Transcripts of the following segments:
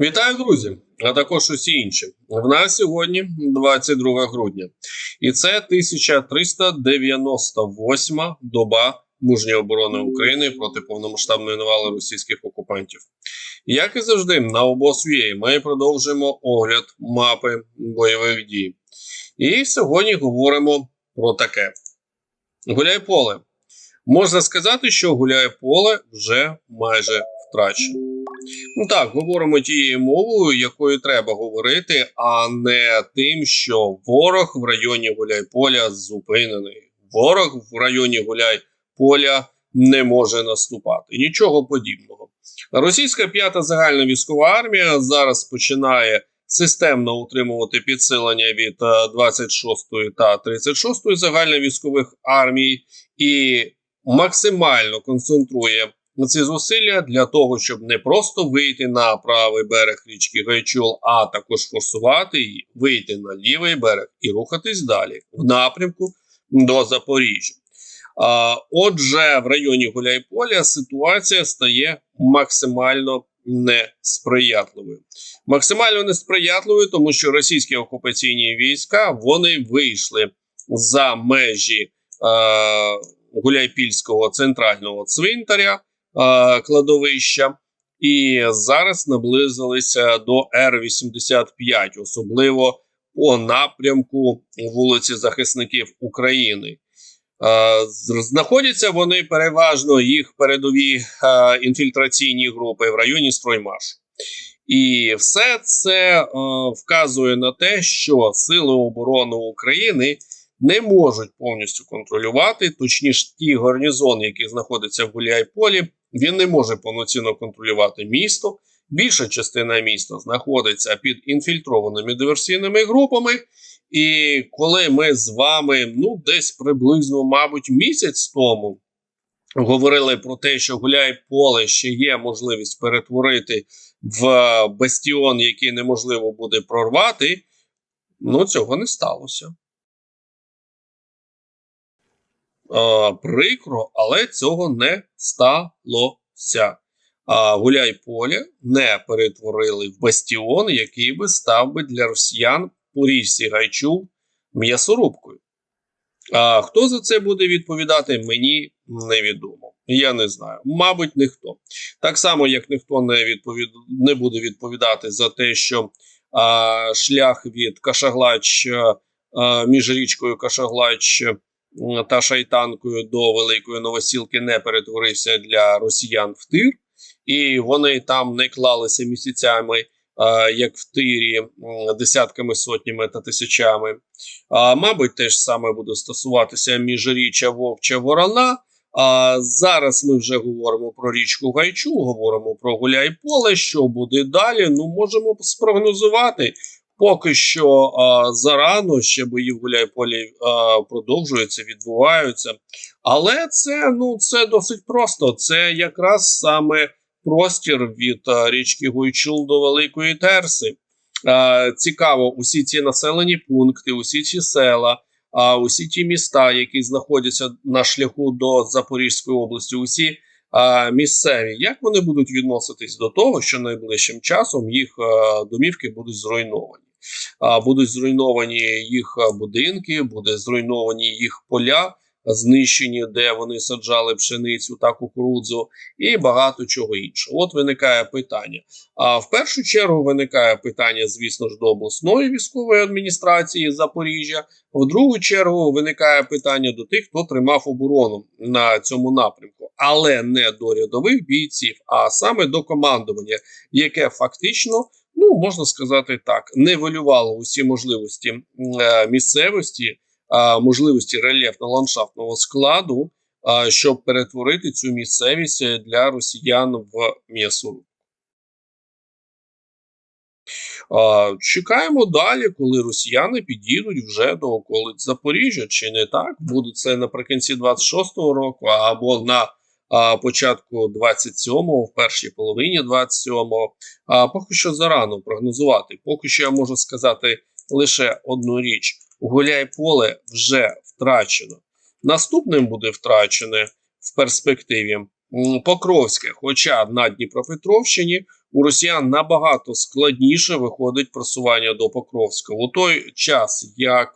Вітаю, друзі, а також усі інші. В нас сьогодні 22 грудня, і це 1398 доба мужньої оборони України проти повномасштабної навали російських окупантів. Як і завжди, на обосвії ми продовжуємо огляд мапи бойових дій. І сьогодні говоримо про таке: гуляй поле. Можна сказати, що гуляє поле вже майже втрачено. Ну так, говоримо тією мовою, якою треба говорити, а не тим, що ворог в районі Гуляйполя зупинений. Ворог в районі Гуляйполя не може наступати. Нічого подібного. Російська п'ята загальна військова армія зараз починає системно утримувати підсилення від е, 26-ї та 36-ї загальновійськових армій і максимально концентрує ці зусилля для того, щоб не просто вийти на правий берег річки Гайчул, а також форсувати і вийти на лівий берег і рухатись далі в напрямку до Запоріжжя. А, Отже, в районі Гуляйполя ситуація стає максимально несприятливою. Максимально несприятливою, тому що російські окупаційні війська вони вийшли за межі е, Гуляйпільського центрального цвинтаря кладовища, і зараз наблизилися до Р-85, особливо по напрямку вулиці Захисників України. Е, Знаходяться вони переважно їх передові е, інфільтраційні групи в районі Строймаш. І все це е, вказує на те, що Сили оборони України не можуть повністю контролювати, точніше, ті гарнізони, які знаходяться в Гуляйполі, він не може повноцінно контролювати місто. Більша частина міста знаходиться під інфільтрованими диверсійними групами. І коли ми з вами, ну, десь приблизно, мабуть, місяць тому говорили про те, що Гуляйполе ще є можливість перетворити в бастіон, який неможливо буде прорвати, ну цього не сталося. Прикро, але цього не сталося. А Гуляйполе не перетворили в бастіон, який би став би для росіян по річці Гайчул м'ясорубкою. А хто за це буде відповідати, мені невідомо. Я не знаю. Мабуть, ніхто. Так само, як ніхто не відповід... не буде відповідати за те, що а, шлях від Кашаглач а, між річкою Кашаглач та Шайтанкою до Великої Новосілки не перетворився для росіян в тир, і вони там не клалися місяцями, як в тирі, десятками, сотнями та тисячами. А, мабуть, те ж саме буде стосуватися міжріччя Вовча Ворона. А зараз ми вже говоримо про річку Гайчу, говоримо про Гуляйполе. Що буде далі? Ну можемо спрогнозувати. Поки що а, зарано ще бої в Гуляйполі продовжуються, відбуваються. Але це ну це досить просто. Це якраз саме простір від а, річки Гуйчул до Великої Терси. А, цікаво, усі ці населені пункти, усі ці села. А усі ті міста, які знаходяться на шляху до Запорізької області, усі а, місцеві, як вони будуть відноситись до того, що найближчим часом їх домівки будуть зруйновані? Будуть зруйновані їх будинки, буде зруйновані їх поля, знищені, де вони саджали пшеницю та кукурудзу, і багато чого іншого. От виникає питання. А в першу чергу виникає питання, звісно ж, до обласної військової адміністрації Запоріжжя. В другу чергу виникає питання до тих, хто тримав оборону на цьому напрямку, але не до рядових бійців, а саме до командування, яке фактично, ну можна сказати так, нивелювало усі можливості е, місцевості, е, можливості рельєфно-ландшафтного складу, е, щоб перетворити цю місцевість для росіян в м'ясорубку. Чекаємо далі, коли росіяни підійдуть вже до околиць Запоріжжя, чи не так? Буде це наприкінці 26-го року, або на початку 27-го, в першій половині 27-го. А поки що зарано прогнозувати. Поки що я можу сказати лише одну річ: Гуляйполе вже втрачено. Наступним буде втрачене в перспективі Покровське. Хоча на Дніпропетровщині у росіян набагато складніше виходить просування до Покровська. У той час, як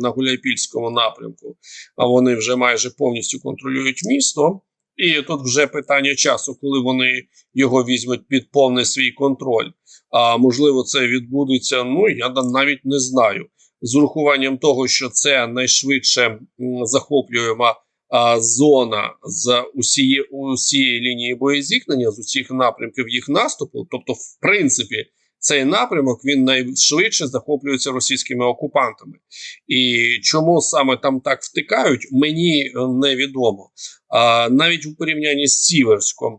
на Гуляйпільському напрямку, а вони вже майже повністю контролюють місто. І тут вже питання часу, коли вони його візьмуть під повний свій контроль. А можливо, це відбудеться. Ну я навіть не знаю. З урахуванням того, що це найшвидше а, зона з усієї усієї лінії боєзіткнення, з усіх напрямків їх наступу. Тобто, в принципі, цей напрямок він найшвидше захоплюється російськими окупантами. І чому саме там так втикають, мені е, невідомо. А навіть у порівнянні з Сіверськом, е,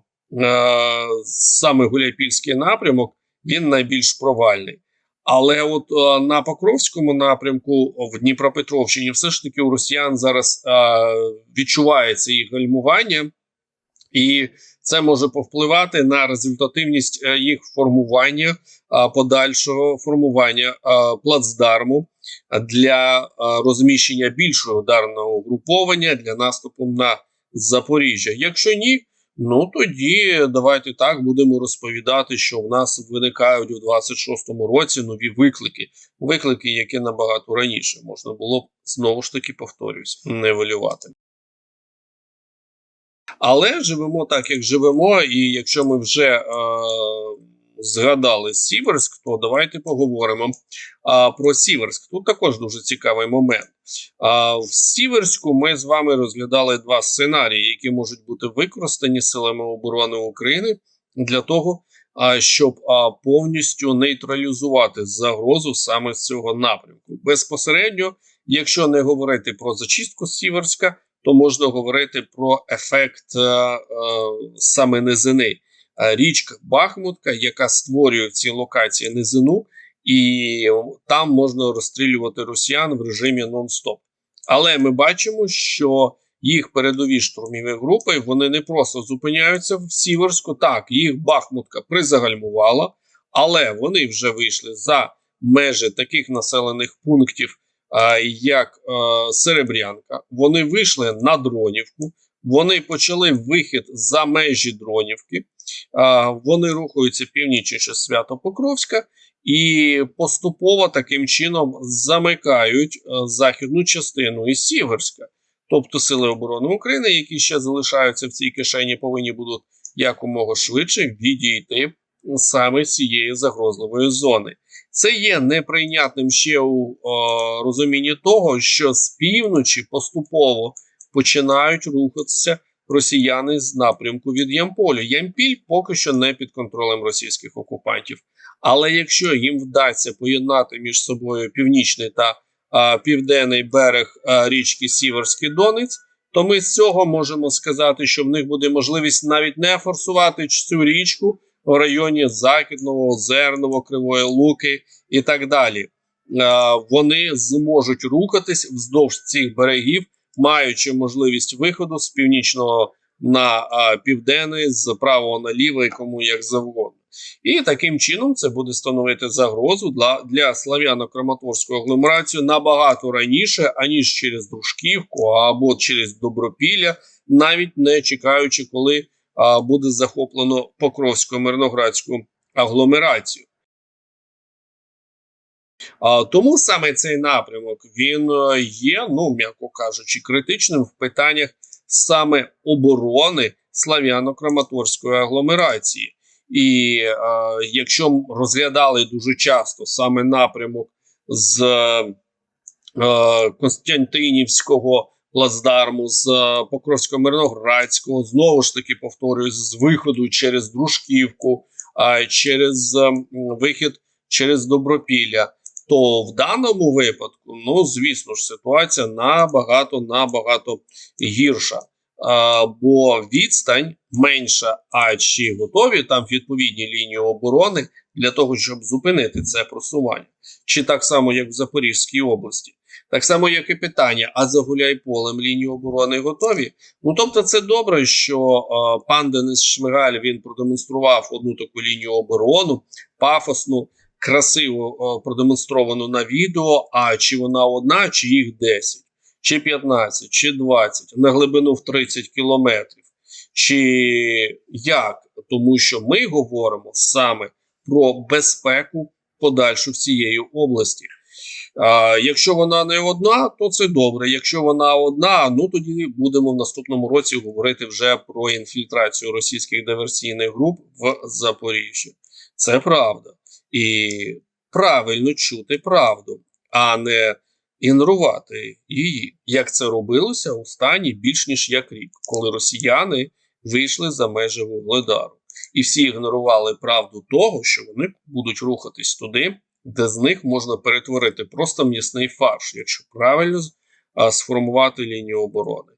саме Гуляйпільський напрямок, він найбільш провальний. Але от е, на Покровському напрямку в Дніпропетровщині все ж таки у росіян зараз е, відчувається їх гальмування, і це може повпливати на результативність е, їх формування, подальшого формування плацдарму для розміщення більшого ударного угруповання для наступу на Запоріжжя. Якщо ні, ну тоді давайте так будемо розповідати, що в нас виникають у 26-му році нові виклики, виклики, які набагато раніше можна було б знову ж таки повторюсь, невелювати. Але живемо так, як живемо, і якщо ми вже е, згадали Сіверськ, то давайте поговоримо а, про Сіверськ. Тут також дуже цікавий момент. А, в Сіверську ми з вами розглядали два сценарії, які можуть бути використані силами оборони України для того, а, щоб повністю нейтралізувати загрозу саме з цього напрямку. Безпосередньо, якщо не говорити про зачистку Сіверська, то можна говорити про ефект е, е, саме низини. Е, Річка Бахмутка, яка створює в цій локації низину, і там можна розстрілювати росіян в режимі нон-стоп. Але ми бачимо, що їх передові штурмові групи вони не просто зупиняються в Сіверську. Так, їх Бахмутка призагальмувала, але вони вже вийшли за межі таких населених пунктів, як е, Серебрянка. Вони вийшли на Дронівку, вони почали вихід за межі Дронівки. Вони рухаються північніше Свято-Покровська і поступово таким чином замикають е, західну частину і Сіверська. Тобто Сили оборони України, які ще залишаються в цій кишені, повинні будуть якомога швидше відійти саме з цієї загрозливої зони. Це є неприйнятним ще у е, розумінні того, що з півночі поступово починають рухатися росіяни з напрямку від Ямполя. Ямпіль поки що не під контролем російських окупантів. Але якщо їм вдасться поєднати між собою північний та а, південний берег а, річки Сіверський Донець, то ми з цього можемо сказати, що в них буде можливість навіть не форсувати цю річку в районі Західного, Озерного, Кривої Луки і так далі. Вони зможуть рухатись вздовж цих берегів маючи можливість виходу з північного на південний, з правого на лівий, кому як завгодно. І таким чином це буде становити загрозу для, для слав'яно-краматорської агломерації набагато раніше, аніж через Дружківку або через Добропілля, навіть не чекаючи, коли буде захоплено Покровську мирноградську агломерацію. Тому саме цей напрямок він е, є, ну м'яко кажучи, критичним в питаннях саме оборони слав'яно-краматорської агломерації. І е, якщо розглядали дуже часто саме напрямок з е, Константинівського плацдарму, з Покровсько-Мирноградського, знову ж таки повторюю, з виходу через Дружківку, через е, вихід через Добропілля. То в даному випадку, ну звісно ж, ситуація набагато набагато гірша. Бо відстань менша, а чи готові там відповідні лінії оборони для того, щоб зупинити це просування, чи так само, як в Запорізькій області, так само, як і питання: а за Гуляйполем лінії оборони готові? Ну тобто, це добре, що а, пан Денис Шмигаль він продемонстрував одну таку лінію оборону, пафосну красиво о, продемонстровано на відео. А чи вона одна, чи їх 10, чи 15, чи 20, на глибину в 30 кілометрів, чи як, тому що ми говоримо саме про безпеку подальшу всієї області. А, Якщо вона не одна, то це добре. Якщо вона одна, ну тоді будемо в наступному році говорити вже про інфільтрацію російських диверсійних груп в Запоріжжі. Це правда. І правильно чути правду, а не ігнорувати її, як це робилося у стані більш ніж як рік, коли росіяни вийшли за межі Вугледару. І всі ігнорували правду того, що вони будуть рухатись туди, де з них можна перетворити просто м'ясний фарш, якщо правильно сформувати лінію оборони.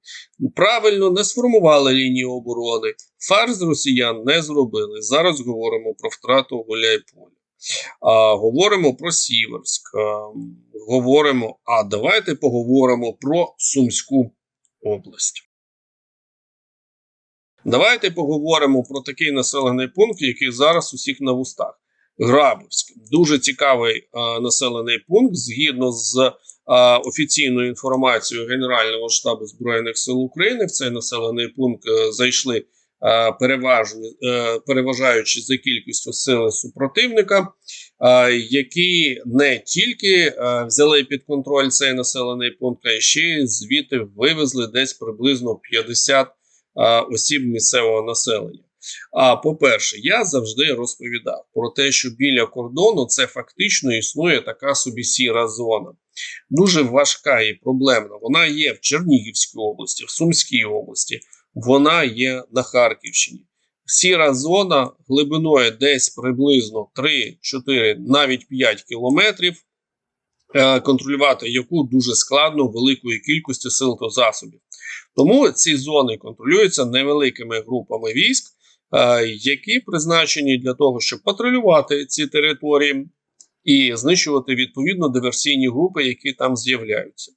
Правильно не сформували лінію оборони, фарш з росіян не зробили. Зараз говоримо про втрату Гуляйполя. А, Говоримо про Сіверськ, а, говоримо. А давайте поговоримо про Сумську область. Давайте поговоримо про такий населений пункт, який зараз усіх на вустах. Грабовськ дуже цікавий а, населений пункт згідно з а, офіційною інформацією Генерального штабу збройних сил України. В цей населений пункт а, зайшли а, переважні, а, переважаючи за кількістю сили супротивника, а, які не тільки а, взяли під контроль цей населений пункт, а ще й звідти вивезли десь приблизно 50 а, осіб місцевого населення. А по-перше, я завжди розповідав про те, що біля кордону це фактично існує така собі сіра зона. Дуже важка і проблемна. Вона є в Чернігівській області, в Сумській області, вона є на Харківщині. Сіра зона глибиною десь приблизно 3-4, навіть 5 кілометрів. е, Контролювати яку дуже складно великої кількості сил та засобів. Тому ці зони контролюються невеликими групами військ, які призначені для того, щоб патрулювати ці території і знищувати відповідно диверсійні групи, які там з'являються.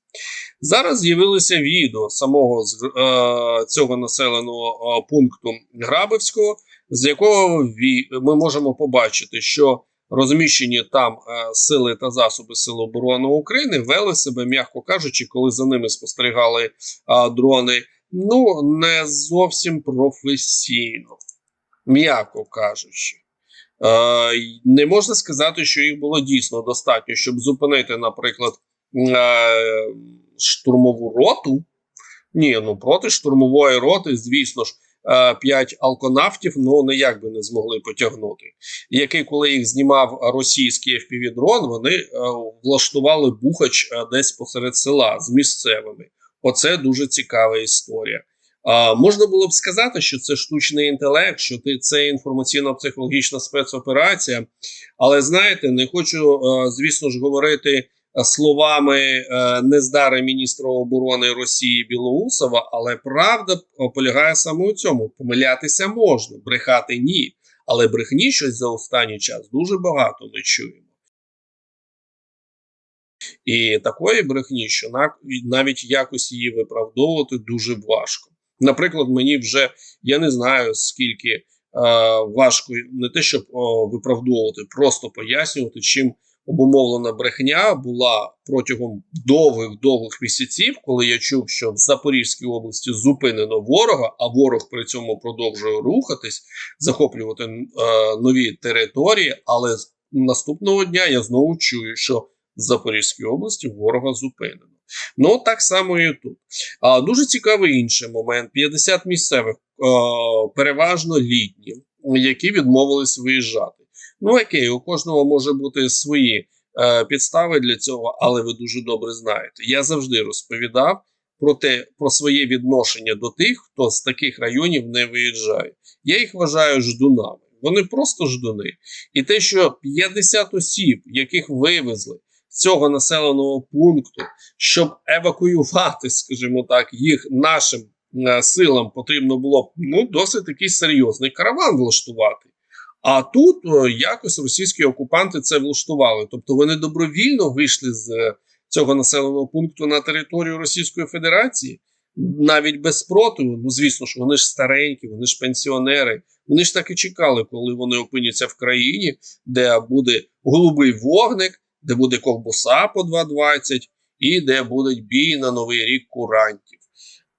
Зараз з'явилося відео самого е, цього населеного е, пункту Грабовського, з якого ми можемо побачити, що розміщені там е, сили та засоби Сил оборони України вели себе, м'яко кажучи, коли за ними спостерігали е, дрони. Ну, не зовсім професійно, м'яко кажучи. Е, не можна сказати, що їх було дійсно достатньо, щоб зупинити, наприклад, е, штурмову роту. Ні, ну проти штурмової роти, звісно ж, е, 5 алконавтів ну ніяк би не змогли потягнути. Який, коли їх знімав російський FPV-дрон, вони влаштували бухач десь посеред села з місцевими. Оце дуже цікава історія. Можна було б сказати, що це штучний інтелект, що це інформаційно-психологічна спецоперація. Але знаєте, не хочу, е, звісно ж, говорити е, словами е, нездари міністра оборони Росії Білоусова, але правда полягає саме у цьому: помилятися можна, брехати ні. Але брехні щось за останній час дуже багато ми чуємо. І такої брехні, що навіть якось її виправдовувати дуже важко. Наприклад, мені вже я не знаю скільки е, важко не те, щоб о, виправдовувати, просто пояснювати, чим обумовлена брехня була протягом довгих-довгих місяців, коли я чув, що в Запорізькій області зупинено ворога, а ворог при цьому продовжує рухатись, захоплювати е, нові території. Але наступного дня я знову чую, що в Запорізькій області ворога зупинено. Ну, так само і тут. А, Дуже цікавий інший момент: 50 місцевих, переважно літні, які відмовились виїжджати. Ну, окей, у кожного може бути свої а, підстави для цього, але ви дуже добре знаєте. Я завжди розповідав про те, про своє відношення до тих, хто з таких районів не виїжджає. Я їх вважаю ждунами. Вони просто ждуни. І те, що 50 осіб, яких вивезли цього населеного пункту, щоб евакуювати, скажімо так, їх нашим е, силам потрібно було ну досить такий серйозний караван влаштувати. А тут о, якось російські окупанти це влаштували. Тобто вони добровільно вийшли з е, цього населеного пункту на територію Російської Федерації, навіть без спротиву. Ну звісно ж, вони ж старенькі, вони ж пенсіонери. Вони ж так і чекали, коли вони опиняться в країні, де буде голубий вогник, де буде ковбуса по 2,20 і де буде бій на новий рік курантів.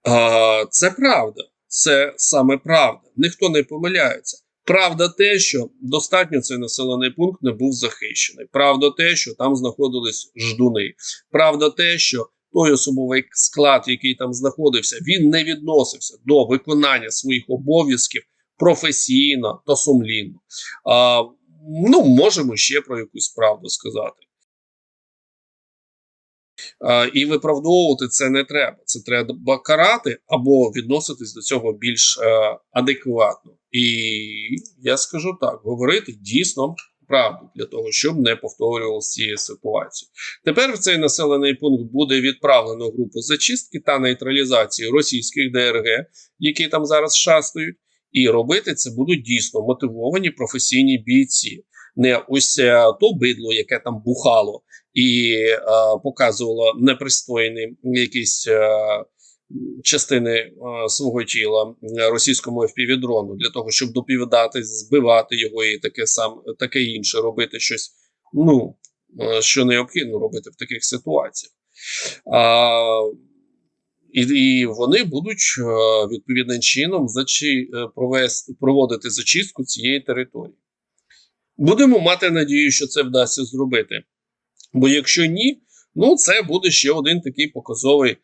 А, Це правда. це саме правда. Ніхто не помиляється. Правда, те, що достатньо цей населений пункт не був захищений. Правда, те, що там знаходились ждуни. Правда, те, що той особовий склад, який там знаходився, він не відносився до виконання своїх обов'язків професійно та сумлінно. А, ну, можемо ще про якусь правду сказати. А, і виправдовувати це не треба. Це треба карати або відноситись до цього більш е, адекватно. І я скажу так: говорити дійсно правду для того, щоб не повторювалося цієї ситуації. Тепер в цей населений пункт буде відправлено групу зачистки та нейтралізації російських ДРГ, які там зараз шастають. І робити це будуть дійсно мотивовані професійні бійці. Не ось е, то бидло, яке там бухало і е, показувало непристойні якісь е, частини е, свого тіла е, російському FPV-дрону для того, щоб доповідати, збивати його і таке сам таке інше, робити щось, ну е, що необхідно робити в таких ситуаціях. А, і, і вони будуть е, відповідним чином зачи, е, провести, проводити зачистку цієї території. Будемо мати надію, що це вдасться зробити. Бо якщо ні, ну це буде ще один такий показовий, е,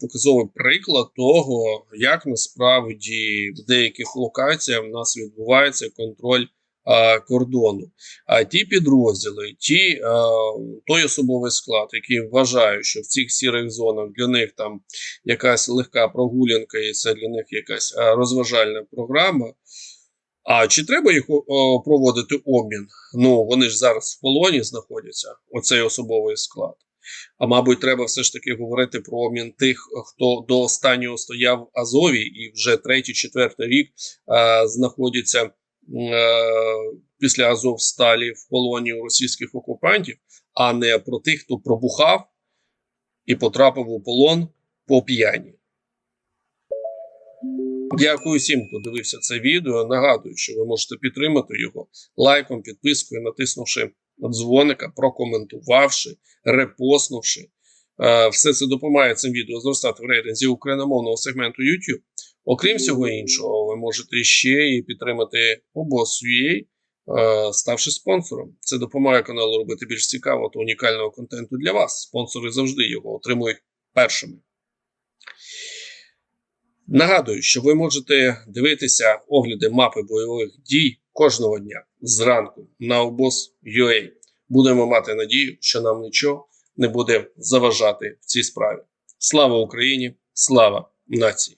показовий приклад того, як насправді в деяких локаціях в нас відбувається контроль е, кордону. А ті підрозділи, ті, е, той особовий склад, який вважає, що в цих сірих зонах для них там якась легка прогулянка, і це для них якась е, розважальна програма. А чи треба їх о, проводити обмін? Ну вони ж зараз в полоні знаходяться, оцей особовий склад. А мабуть, треба все ж таки говорити про обмін тих, хто до останнього стояв в Азові і вже третій, четвертий рік е, знаходяться е, після Азовсталі в полоні у російських окупантів, а не про тих, хто пробухав і потрапив у полон по п'яні. Дякую всім, хто дивився це відео. Нагадую, що ви можете підтримати його лайком, підпискою, натиснувши дзвоника, прокоментувавши, репостнувши. Е, Все це допомагає цим відео зростати в рейтинзі україномовного сегменту YouTube. Окрім всього іншого, ви можете ще і підтримати обос.ua, е, ставши спонсором. Це допомагає каналу робити більш цікавого та унікального контенту для вас. Спонсори завжди його отримують першими. Нагадую, що ви можете дивитися огляди мапи бойових дій кожного дня зранку на обоз.ua. Будемо мати надію, що нам нічого не буде заважати в цій справі. Слава Україні! Слава нації!